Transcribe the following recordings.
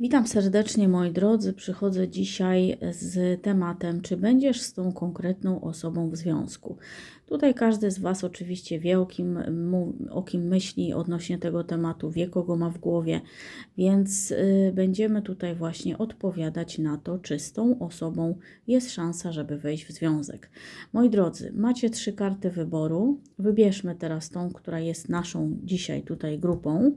Witam serdecznie moi drodzy. Przychodzę dzisiaj z tematem, czy będziesz z tą konkretną osobą w związku. Tutaj każdy z Was oczywiście wie, o kim, o kim myśli odnośnie tego tematu, wie, kogo ma w głowie, więc y, będziemy tutaj właśnie odpowiadać na to, czy z tą osobą jest szansa, żeby wejść w związek. Moi drodzy, macie trzy karty wyboru. Wybierzmy teraz tą, która jest naszą dzisiaj tutaj grupą.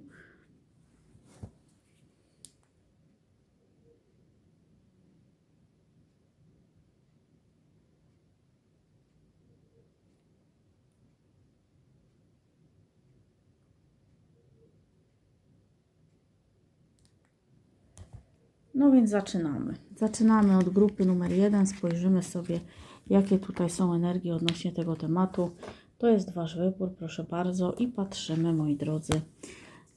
No więc zaczynamy. Zaczynamy od grupy numer jeden. Spojrzymy sobie, jakie tutaj są energie odnośnie tego tematu. To jest Wasz wybór, proszę bardzo. I patrzymy, moi drodzy.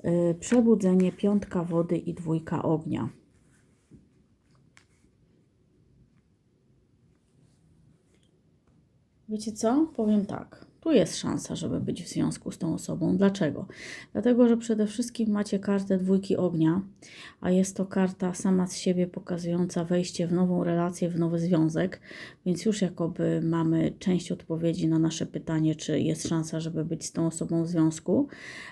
Yy, Przebudzenie, piątka wody i dwójka ognia. Wiecie co? Powiem tak. Tu jest szansa, żeby być w związku z tą osobą. Dlaczego? Dlatego, że przede wszystkim macie kartę dwójki ognia, a jest to karta sama z siebie pokazująca wejście w nową relację, w nowy związek, więc już jakoby mamy część odpowiedzi na nasze pytanie, czy jest szansa, żeby być z tą osobą w związku.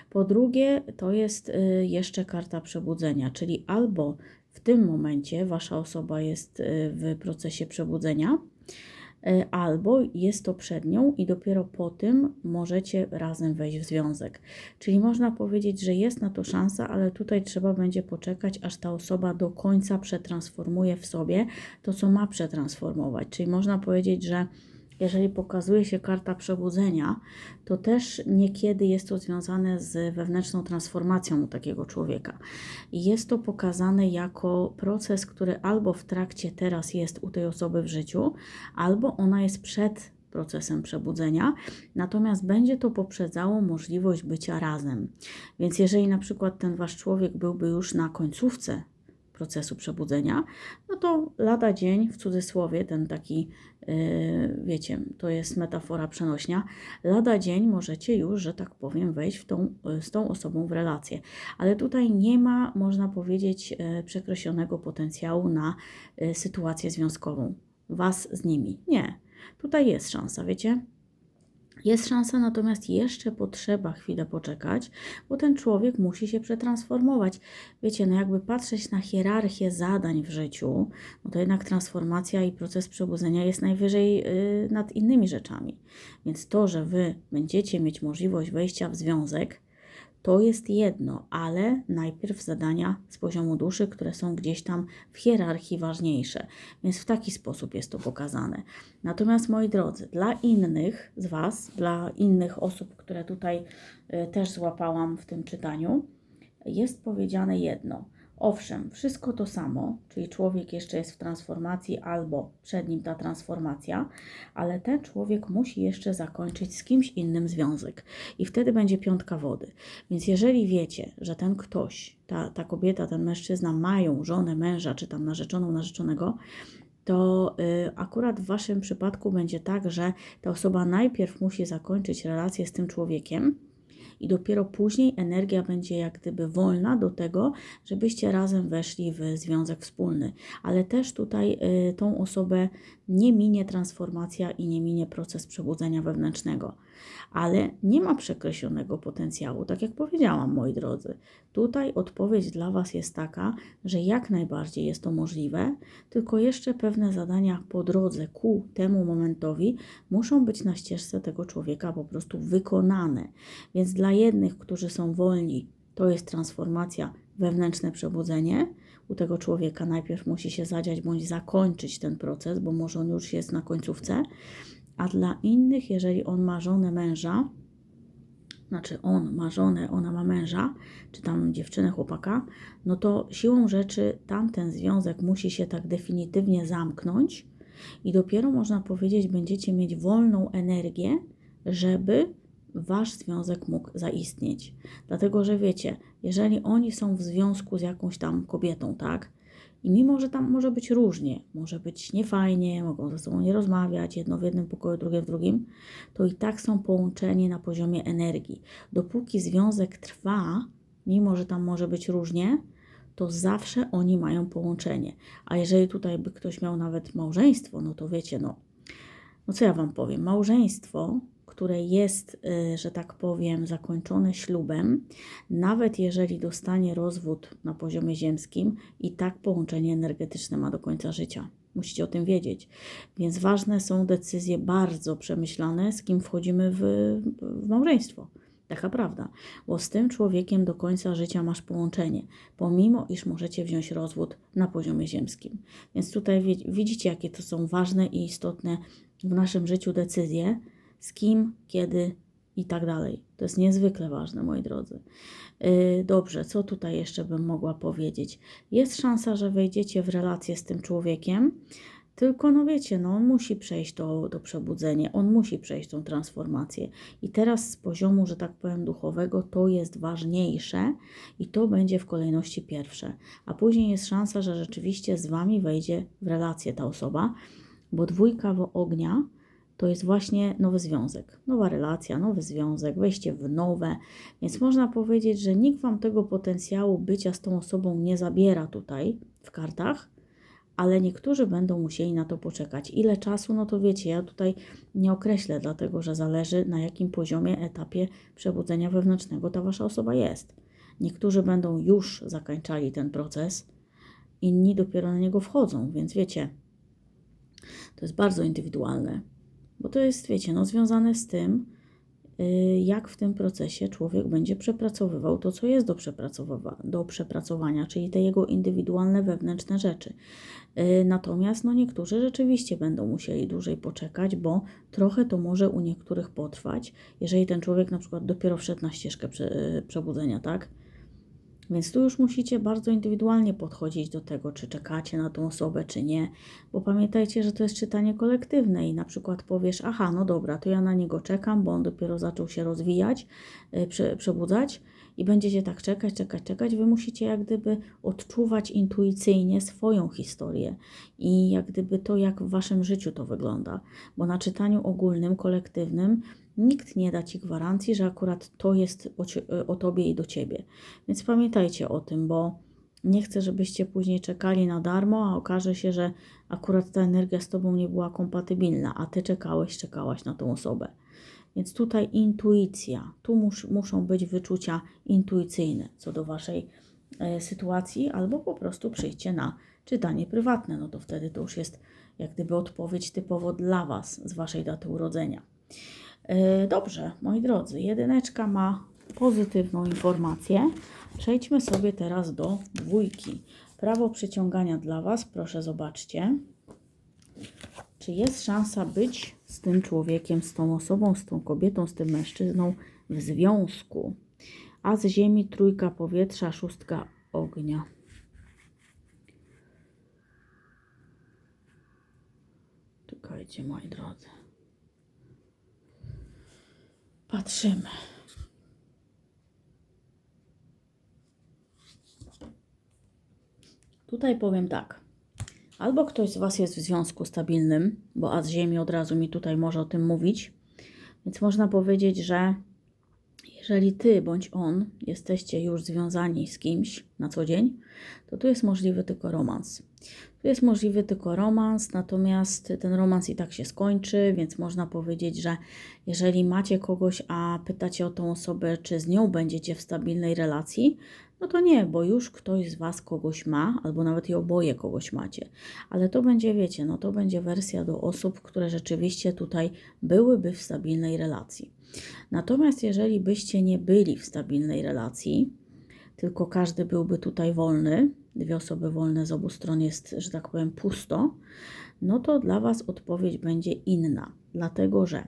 Po drugie, to jest y, jeszcze karta przebudzenia, czyli albo w tym momencie wasza osoba jest y, w procesie przebudzenia, albo jest to przed nią i dopiero po tym możecie razem wejść w związek. Czyli można powiedzieć, że jest na to szansa, ale tutaj trzeba będzie poczekać, aż ta osoba do końca przetransformuje w sobie to, co ma przetransformować. Czyli można powiedzieć, że jeżeli pokazuje się karta przebudzenia, to też niekiedy jest to związane z wewnętrzną transformacją u takiego człowieka. Jest to pokazane jako proces, który albo w trakcie teraz jest u tej osoby w życiu, albo ona jest przed procesem przebudzenia, natomiast będzie to poprzedzało możliwość bycia razem. Więc jeżeli na przykład ten wasz człowiek byłby już na końcówce procesu przebudzenia, no to lada dzień, w cudzysłowie, ten taki, yy, wiecie, to jest metafora przenośnia, lada dzień możecie już, że tak powiem, wejść w tą, yy, z tą osobą w relację. Ale tutaj nie ma, można powiedzieć, yy, przekreślonego potencjału na yy, sytuację związkową. Was z nimi. Nie. Tutaj jest szansa, wiecie? Jest szansa, natomiast jeszcze potrzeba chwilę poczekać, bo ten człowiek musi się przetransformować. Wiecie, no jakby patrzeć na hierarchię zadań w życiu, no to jednak transformacja i proces przebudzenia jest najwyżej yy, nad innymi rzeczami. Więc to, że wy będziecie mieć możliwość wejścia w związek, to jest jedno, ale najpierw zadania z poziomu duszy, które są gdzieś tam w hierarchii ważniejsze. Więc w taki sposób jest to pokazane. Natomiast moi drodzy, dla innych z Was, dla innych osób, które tutaj y, też złapałam w tym czytaniu, jest powiedziane jedno. Owszem, wszystko to samo, czyli człowiek jeszcze jest w transformacji albo przed nim ta transformacja, ale ten człowiek musi jeszcze zakończyć z kimś innym związek i wtedy będzie piątka wody. Więc jeżeli wiecie, że ten ktoś, ta, ta kobieta, ten mężczyzna mają żonę, męża, czy tam narzeczoną, narzeczonego, to y, akurat w Waszym przypadku będzie tak, że ta osoba najpierw musi zakończyć relację z tym człowiekiem, i dopiero później energia będzie jak gdyby wolna do tego, żebyście razem weszli w związek wspólny. Ale też tutaj y, tą osobę nie minie transformacja i nie minie proces przebudzenia wewnętrznego. Ale nie ma przekreślonego potencjału, tak jak powiedziałam, moi drodzy. Tutaj odpowiedź dla Was jest taka, że jak najbardziej jest to możliwe, tylko jeszcze pewne zadania po drodze ku temu momentowi muszą być na ścieżce tego człowieka po prostu wykonane. Więc dla jednych, którzy są wolni, to jest transformacja, wewnętrzne przebudzenie. U tego człowieka najpierw musi się zadziać bądź zakończyć ten proces, bo może on już jest na końcówce. A dla innych, jeżeli on ma żonę męża, znaczy on ma żonę, ona ma męża, czy tam dziewczynę, chłopaka, no to siłą rzeczy tamten związek musi się tak definitywnie zamknąć i dopiero można powiedzieć, będziecie mieć wolną energię, żeby wasz związek mógł zaistnieć. Dlatego, że wiecie, jeżeli oni są w związku z jakąś tam kobietą, tak? I mimo, że tam może być różnie, może być niefajnie, mogą ze sobą nie rozmawiać, jedno w jednym pokoju, drugie w drugim, to i tak są połączeni na poziomie energii. Dopóki związek trwa, mimo że tam może być różnie, to zawsze oni mają połączenie. A jeżeli tutaj by ktoś miał nawet małżeństwo, no to wiecie, no, no co ja Wam powiem, małżeństwo, które jest, y, że tak powiem, zakończone ślubem, nawet jeżeli dostanie rozwód na poziomie ziemskim, i tak połączenie energetyczne ma do końca życia. Musicie o tym wiedzieć. Więc ważne są decyzje bardzo przemyślane, z kim wchodzimy w, w małżeństwo. Taka prawda, bo z tym człowiekiem do końca życia masz połączenie, pomimo iż możecie wziąć rozwód na poziomie ziemskim. Więc tutaj widzicie, jakie to są ważne i istotne w naszym życiu decyzje, z kim, kiedy i tak dalej. To jest niezwykle ważne, moi drodzy. Yy, dobrze, co tutaj jeszcze bym mogła powiedzieć? Jest szansa, że wejdziecie w relację z tym człowiekiem, tylko, no wiecie, no on musi przejść to, to przebudzenie, on musi przejść tą transformację. I teraz z poziomu, że tak powiem, duchowego, to jest ważniejsze i to będzie w kolejności pierwsze. A później jest szansa, że rzeczywiście z Wami wejdzie w relację ta osoba, bo dwójka w ognia to jest właśnie nowy związek, nowa relacja, nowy związek, wejście w nowe. Więc można powiedzieć, że nikt Wam tego potencjału bycia z tą osobą nie zabiera tutaj w kartach, ale niektórzy będą musieli na to poczekać. Ile czasu, no to wiecie, ja tutaj nie określę, dlatego że zależy na jakim poziomie, etapie przebudzenia wewnętrznego ta wasza osoba jest. Niektórzy będą już zakończali ten proces, inni dopiero na niego wchodzą, więc wiecie, to jest bardzo indywidualne, bo to jest, wiecie, no związane z tym, Y, jak w tym procesie człowiek będzie przepracowywał to, co jest do, przepracowa do przepracowania, czyli te jego indywidualne wewnętrzne rzeczy. Y, natomiast no, niektórzy rzeczywiście będą musieli dłużej poczekać, bo trochę to może u niektórych potrwać, jeżeli ten człowiek na przykład dopiero wszedł na ścieżkę prze y, przebudzenia, tak? Więc tu już musicie bardzo indywidualnie podchodzić do tego, czy czekacie na tą osobę, czy nie, bo pamiętajcie, że to jest czytanie kolektywne i na przykład powiesz, aha, no dobra, to ja na niego czekam, bo on dopiero zaczął się rozwijać, yy, prze, przebudzać i będziecie tak czekać, czekać, czekać. Wy musicie jak gdyby odczuwać intuicyjnie swoją historię i jak gdyby to, jak w waszym życiu to wygląda, bo na czytaniu ogólnym, kolektywnym Nikt nie da Ci gwarancji, że akurat to jest o, o Tobie i do Ciebie. Więc pamiętajcie o tym, bo nie chcę, żebyście później czekali na darmo, a okaże się, że akurat ta energia z Tobą nie była kompatybilna, a Ty czekałeś, czekałaś na tą osobę. Więc tutaj intuicja, tu mus, muszą być wyczucia intuicyjne co do Waszej e, sytuacji, albo po prostu przyjście na czytanie prywatne. No to wtedy to już jest jak gdyby odpowiedź typowo dla Was z Waszej daty urodzenia. E, dobrze, moi drodzy, jedyneczka ma pozytywną informację. Przejdźmy sobie teraz do dwójki. Prawo przyciągania dla Was, proszę zobaczcie. Czy jest szansa być z tym człowiekiem, z tą osobą, z tą kobietą, z tym mężczyzną w związku? A z ziemi trójka powietrza, szóstka ognia. Czekajcie, moi drodzy. Patrzymy. Tutaj powiem tak. Albo ktoś z Was jest w związku stabilnym, bo a z Ziemi od razu mi tutaj może o tym mówić. Więc można powiedzieć, że jeżeli Ty bądź on jesteście już związani z kimś na co dzień, to tu jest możliwy tylko romans. Tu jest możliwy tylko romans, natomiast ten romans i tak się skończy, więc można powiedzieć, że jeżeli macie kogoś, a pytacie o tą osobę, czy z nią będziecie w stabilnej relacji, no to nie, bo już ktoś z Was kogoś ma, albo nawet i oboje kogoś macie. Ale to będzie, wiecie, no to będzie wersja do osób, które rzeczywiście tutaj byłyby w stabilnej relacji. Natomiast jeżeli byście nie byli w stabilnej relacji, tylko każdy byłby tutaj wolny, dwie osoby wolne z obu stron jest, że tak powiem, pusto, no to dla Was odpowiedź będzie inna. Dlatego, że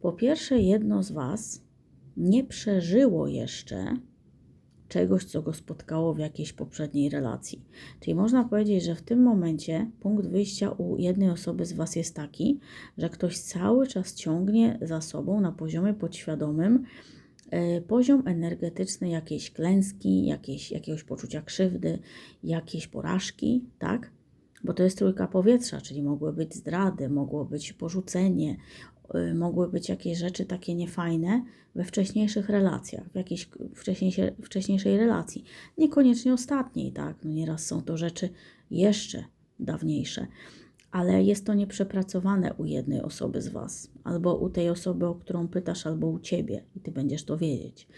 po pierwsze, jedno z Was nie przeżyło jeszcze czegoś, co go spotkało w jakiejś poprzedniej relacji. Czyli można powiedzieć, że w tym momencie punkt wyjścia u jednej osoby z Was jest taki, że ktoś cały czas ciągnie za sobą na poziomie podświadomym E, poziom energetyczny jakiejś klęski, jakiejś, jakiegoś poczucia krzywdy, jakiejś porażki, tak? Bo to jest trójka powietrza, czyli mogły być zdrady, mogło być porzucenie, mogły być jakieś rzeczy takie niefajne we wcześniejszych relacjach, w jakiejś wcześniejszej, wcześniejszej relacji. Niekoniecznie ostatniej, tak? No nieraz są to rzeczy jeszcze dawniejsze, ale jest to nieprzepracowane u jednej osoby z Was, albo u tej osoby, o którą pytasz, albo u Ciebie i Ty będziesz to wiedzieć.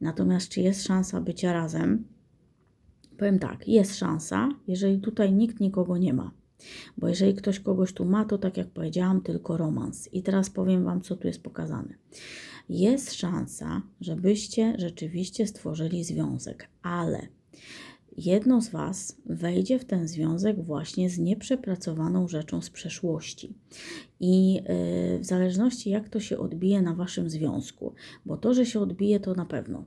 Natomiast czy jest szansa bycia razem? Powiem tak, jest szansa, jeżeli tutaj nikt nikogo nie ma. Bo jeżeli ktoś kogoś tu ma, to tak jak powiedziałam, tylko romans. I teraz powiem Wam, co tu jest pokazane. Jest szansa, żebyście rzeczywiście stworzyli związek, ale jedno z Was wejdzie w ten związek właśnie z nieprzepracowaną rzeczą z przeszłości. I yy, w zależności jak to się odbije na Waszym związku, bo to, że się odbije, to na pewno.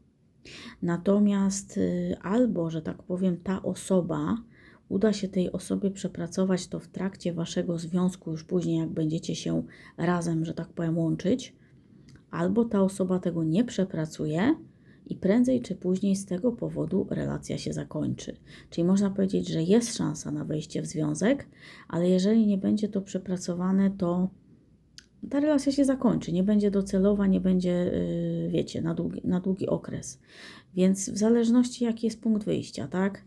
Natomiast yy, albo, że tak powiem, ta osoba uda się tej osobie przepracować to w trakcie waszego związku, już później, jak będziecie się razem, że tak powiem, łączyć, albo ta osoba tego nie przepracuje i prędzej czy później z tego powodu relacja się zakończy. Czyli można powiedzieć, że jest szansa na wejście w związek, ale jeżeli nie będzie to przepracowane, to ta relacja się zakończy, nie będzie docelowa, nie będzie, yy, wiecie, na długi, na długi okres. Więc w zależności jaki jest punkt wyjścia, tak?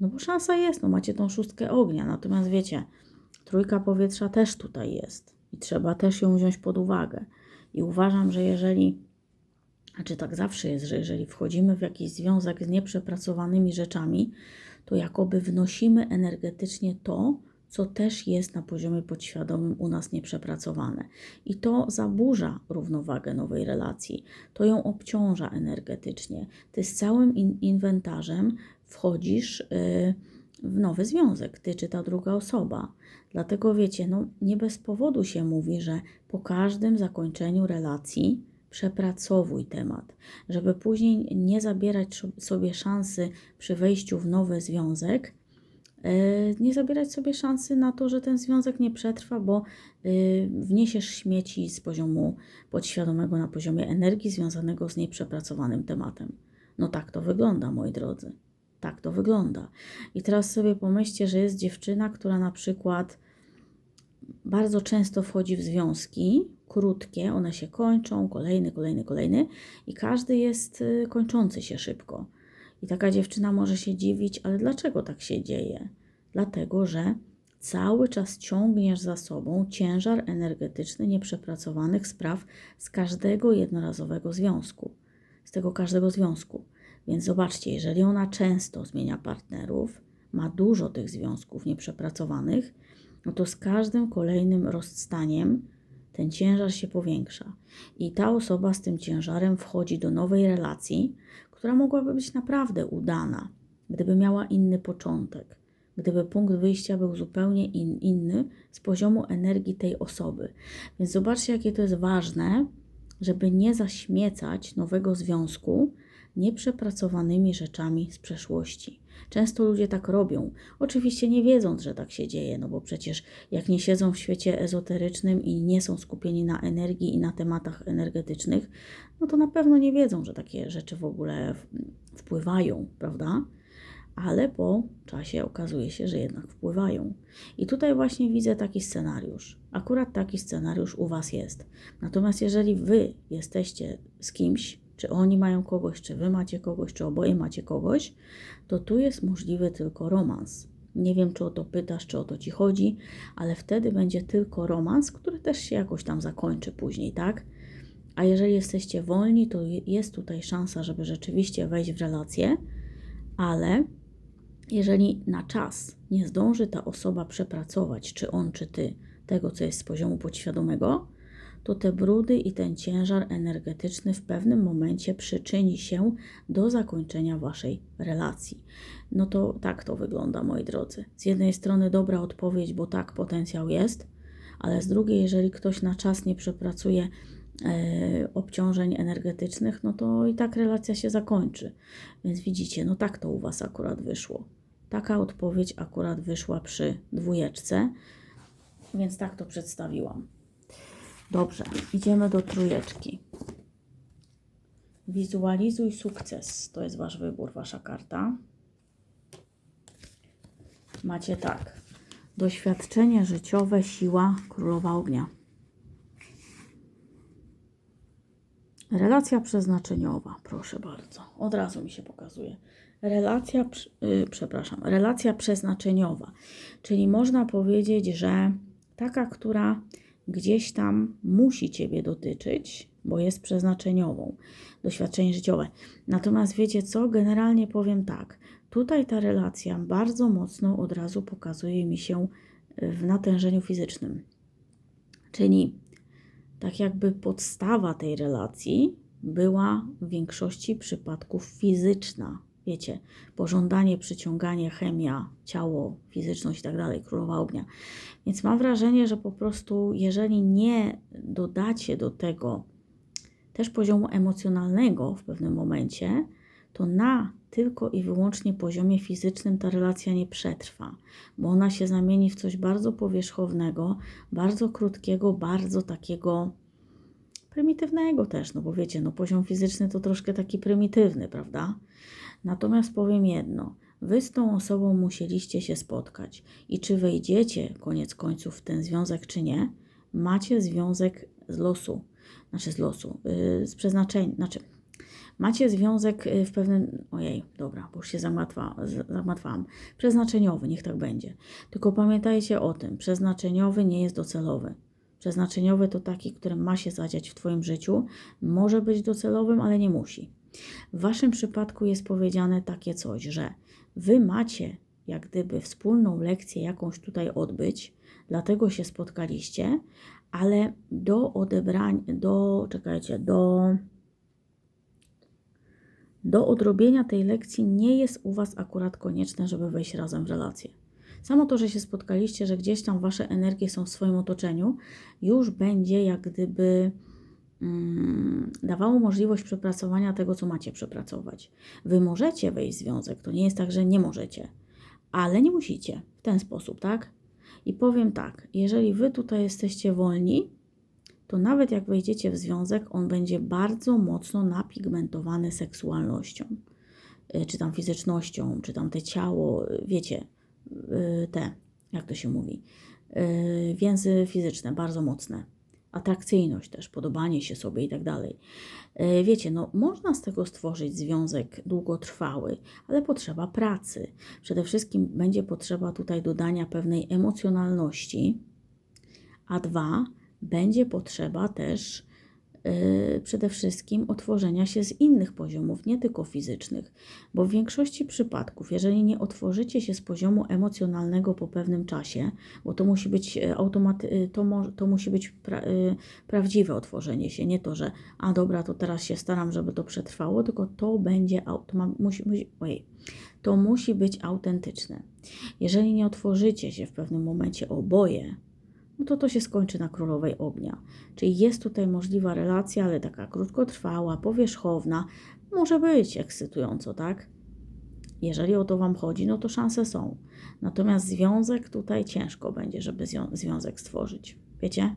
No bo szansa jest, no macie tą szóstkę ognia, natomiast wiecie, trójka powietrza też tutaj jest i trzeba też ją wziąć pod uwagę. I uważam, że jeżeli, znaczy tak zawsze jest, że jeżeli wchodzimy w jakiś związek z nieprzepracowanymi rzeczami, to jakoby wnosimy energetycznie to, co też jest na poziomie podświadomym u nas nieprzepracowane. I to zaburza równowagę nowej relacji, to ją obciąża energetycznie. Ty z całym in inwentarzem wchodzisz y, w nowy związek, ty czy ta druga osoba. Dlatego wiecie, no nie bez powodu się mówi, że po każdym zakończeniu relacji przepracowuj temat, żeby później nie zabierać sobie szansy przy wejściu w nowy związek, y, nie zabierać sobie szansy na to, że ten związek nie przetrwa, bo y, wniesiesz śmieci z poziomu podświadomego na poziomie energii związanego z nieprzepracowanym tematem. No tak to wygląda, moi drodzy. Tak to wygląda. I teraz sobie pomyślcie, że jest dziewczyna, która na przykład bardzo często wchodzi w związki krótkie, one się kończą, kolejny, kolejny, kolejny, i każdy jest y, kończący się szybko. I taka dziewczyna może się dziwić, ale dlaczego tak się dzieje? Dlatego, że cały czas ciągniesz za sobą ciężar energetyczny nieprzepracowanych spraw z każdego jednorazowego związku, z tego każdego związku. Więc zobaczcie, jeżeli ona często zmienia partnerów, ma dużo tych związków nieprzepracowanych, no to z każdym kolejnym rozstaniem ten ciężar się powiększa. I ta osoba z tym ciężarem wchodzi do nowej relacji, która mogłaby być naprawdę udana, gdyby miała inny początek, gdyby punkt wyjścia był zupełnie in, inny z poziomu energii tej osoby. Więc zobaczcie, jakie to jest ważne, żeby nie zaśmiecać nowego związku nieprzepracowanymi rzeczami z przeszłości. Często ludzie tak robią, oczywiście nie wiedząc, że tak się dzieje, no bo przecież jak nie siedzą w świecie ezoterycznym i nie są skupieni na energii i na tematach energetycznych, no to na pewno nie wiedzą, że takie rzeczy w ogóle wpływają, prawda? Ale po czasie okazuje się, że jednak wpływają. I tutaj właśnie widzę taki scenariusz. Akurat taki scenariusz u Was jest. Natomiast jeżeli Wy jesteście z kimś, czy oni mają kogoś, czy wy macie kogoś, czy oboje macie kogoś, to tu jest możliwy tylko romans. Nie wiem, czy o to pytasz, czy o to ci chodzi, ale wtedy będzie tylko romans, który też się jakoś tam zakończy później, tak? A jeżeli jesteście wolni, to jest tutaj szansa, żeby rzeczywiście wejść w relację, ale jeżeli na czas nie zdąży ta osoba przepracować, czy on, czy ty, tego, co jest z poziomu podświadomego, to te brudy i ten ciężar energetyczny w pewnym momencie przyczyni się do zakończenia waszej relacji. No to tak to wygląda, moi drodzy. Z jednej strony dobra odpowiedź, bo tak potencjał jest, ale z drugiej, jeżeli ktoś na czas nie przepracuje e, obciążeń energetycznych, no to i tak relacja się zakończy. Więc widzicie, no tak to u was akurat wyszło. Taka odpowiedź akurat wyszła przy dwójeczce, więc tak to przedstawiłam. Dobrze, idziemy do trójeczki. Wizualizuj sukces. To jest Wasz wybór, Wasza karta. Macie tak. Doświadczenie życiowe, siła, królowa ognia. Relacja przeznaczeniowa, proszę bardzo. Od razu mi się pokazuje. Relacja, yy, przepraszam, relacja przeznaczeniowa, czyli można powiedzieć, że taka, która gdzieś tam musi Ciebie dotyczyć, bo jest przeznaczeniową, doświadczenie życiowe. Natomiast wiecie co? Generalnie powiem tak. Tutaj ta relacja bardzo mocno od razu pokazuje mi się w natężeniu fizycznym. Czyli tak jakby podstawa tej relacji była w większości przypadków fizyczna. Wiecie, pożądanie, przyciąganie, chemia, ciało, fizyczność i tak dalej, królowa ognia. Więc mam wrażenie, że po prostu, jeżeli nie dodacie do tego też poziomu emocjonalnego w pewnym momencie, to na tylko i wyłącznie poziomie fizycznym ta relacja nie przetrwa, bo ona się zamieni w coś bardzo powierzchownego, bardzo krótkiego, bardzo takiego prymitywnego też, no bo wiecie, no poziom fizyczny to troszkę taki prymitywny, prawda? Natomiast powiem jedno, wy z tą osobą musieliście się spotkać i czy wejdziecie koniec końców w ten związek, czy nie, macie związek z losu, znaczy z losu, yy, z przeznaczenia, znaczy macie związek y, w pewnym, ojej, dobra, bo już się zagmatwa, z- zagmatwałam, przeznaczeniowy, niech tak będzie. Tylko pamiętajcie o tym, przeznaczeniowy nie jest docelowy. Przeznaczeniowy to taki, który ma się zadziać w Twoim życiu, może być docelowym, ale nie musi. W Waszym przypadku jest powiedziane takie coś, że Wy macie jak gdyby wspólną lekcję jakąś tutaj odbyć, dlatego się spotkaliście, ale do odebrania, do, czekajcie, do, do odrobienia tej lekcji nie jest u Was akurat konieczne, żeby wejść razem w relację. Samo to, że się spotkaliście, że gdzieś tam Wasze energie są w swoim otoczeniu, już będzie jak gdyby mm, dawało możliwość przepracowania tego, co macie przepracować. Wy możecie wejść w związek, to nie jest tak, że nie możecie, ale nie musicie w ten sposób, tak? I powiem tak, jeżeli Wy tutaj jesteście wolni, to nawet jak wejdziecie w związek, on będzie bardzo mocno napigmentowany seksualnością, y, czy tam fizycznością, czy tam te ciało, y, wiecie, te, jak to się mówi, y, więzy fizyczne, bardzo mocne. Atrakcyjność też, podobanie się sobie i tak dalej. Y, Wiecie, no można z tego stworzyć związek długotrwały, ale potrzeba pracy. Przede wszystkim będzie potrzeba tutaj dodania pewnej emocjonalności, a dwa, będzie potrzeba też przede wszystkim otworzenia się z innych poziomów, nie tylko fizycznych, bo w większości przypadków, jeżeli nie otworzycie się z poziomu emocjonalnego po pewnym czasie, bo to musi być e, automaty, y, to, mo, to musi być pra, y, prawdziwe otworzenie się, nie to, że a dobra, to teraz się staram, żeby to przetrwało, tylko to będzie automa, musi, musi, ojej, to musi być autentyczne. Jeżeli nie otworzycie się w pewnym momencie oboje, no to to się skończy na królowej ognia. Czyli jest tutaj możliwa relacja, ale taka krótkotrwała, powierzchowna, może być ekscytująco, tak? Jeżeli o to Wam chodzi, no to szanse są. Natomiast związek tutaj ciężko będzie, żeby związek stworzyć. Wiecie?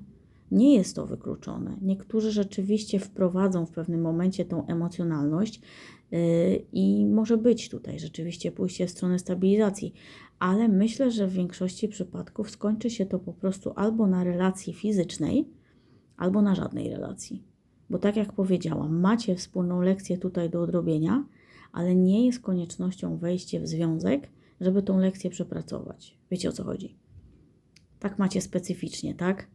Nie jest to wykluczone. Niektórzy rzeczywiście wprowadzą w pewnym momencie tą emocjonalność yy, i może być tutaj rzeczywiście pójście w stronę stabilizacji, ale myślę, że w większości przypadków skończy się to po prostu albo na relacji fizycznej, albo na żadnej relacji. Bo tak jak powiedziałam, macie wspólną lekcję tutaj do odrobienia, ale nie jest koniecznością wejście w związek, żeby tą lekcję przepracować. Wiecie o co chodzi? Tak macie specyficznie, tak?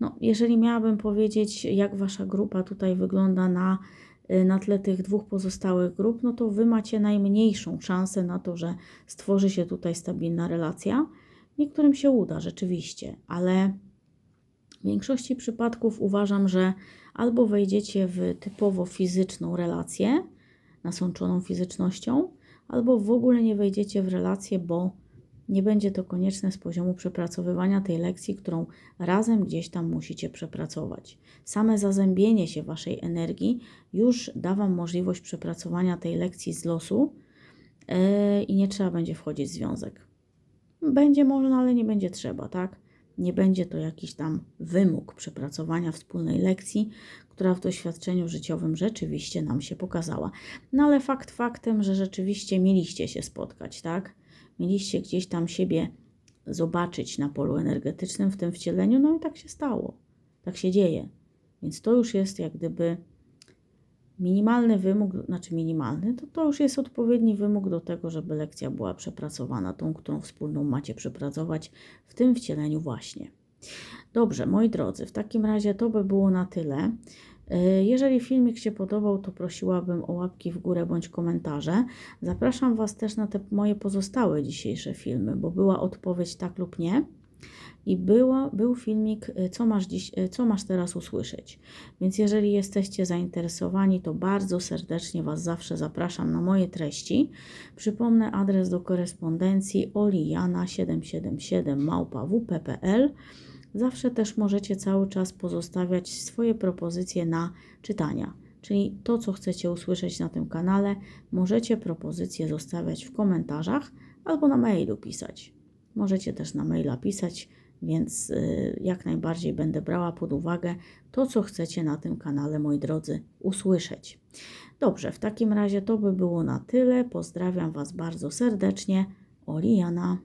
No, jeżeli miałabym powiedzieć, jak wasza grupa tutaj wygląda na, y, na tle tych dwóch pozostałych grup, no to wy macie najmniejszą szansę na to, że stworzy się tutaj stabilna relacja. Niektórym się uda rzeczywiście, ale w większości przypadków uważam, że albo wejdziecie w typowo fizyczną relację, nasączoną fizycznością, albo w ogóle nie wejdziecie w relację, bo nie będzie to konieczne z poziomu przepracowywania tej lekcji, którą razem gdzieś tam musicie przepracować. Same zazębienie się waszej energii już da wam możliwość przepracowania tej lekcji z losu yy, i nie trzeba będzie wchodzić w związek. Będzie można, ale nie będzie trzeba, tak? Nie będzie to jakiś tam wymóg przepracowania wspólnej lekcji, która w doświadczeniu życiowym rzeczywiście nam się pokazała. No ale fakt faktem, że rzeczywiście mieliście się spotkać, tak? Mieliście gdzieś tam siebie zobaczyć na polu energetycznym w tym wcieleniu, no i tak się stało. Tak się dzieje. Więc to już jest jak gdyby Minimalny wymóg, znaczy minimalny, to to już jest odpowiedni wymóg do tego, żeby lekcja była przepracowana, tą, którą wspólną macie przepracować w tym wcieleniu właśnie. Dobrze, moi drodzy, w takim razie to by było na tyle. Y, Jeżeli filmik się podobał, to prosiłabym o łapki w górę bądź komentarze. Zapraszam Was też na te moje pozostałe dzisiejsze filmy, bo była odpowiedź tak lub nie. I była, był filmik, y, co masz, dziś, y, co masz teraz usłyszeć. Więc jeżeli jesteście zainteresowani, to bardzo serdecznie Was zawsze zapraszam na moje treści. Przypomnę adres do korespondencji olijana777 małpa.wp.pl. Zawsze też możecie cały czas pozostawiać swoje propozycje na czytania. Czyli to, co chcecie usłyszeć na tym kanale, możecie propozycje zostawiać w komentarzach albo na mailu pisać. Możecie też na maila pisać, więc y, jak najbardziej będę brała pod uwagę to, co chcecie na tym kanale, moi drodzy, usłyszeć. Dobrze, w takim razie to by było na tyle. Pozdrawiam Was bardzo serdecznie. Oliana.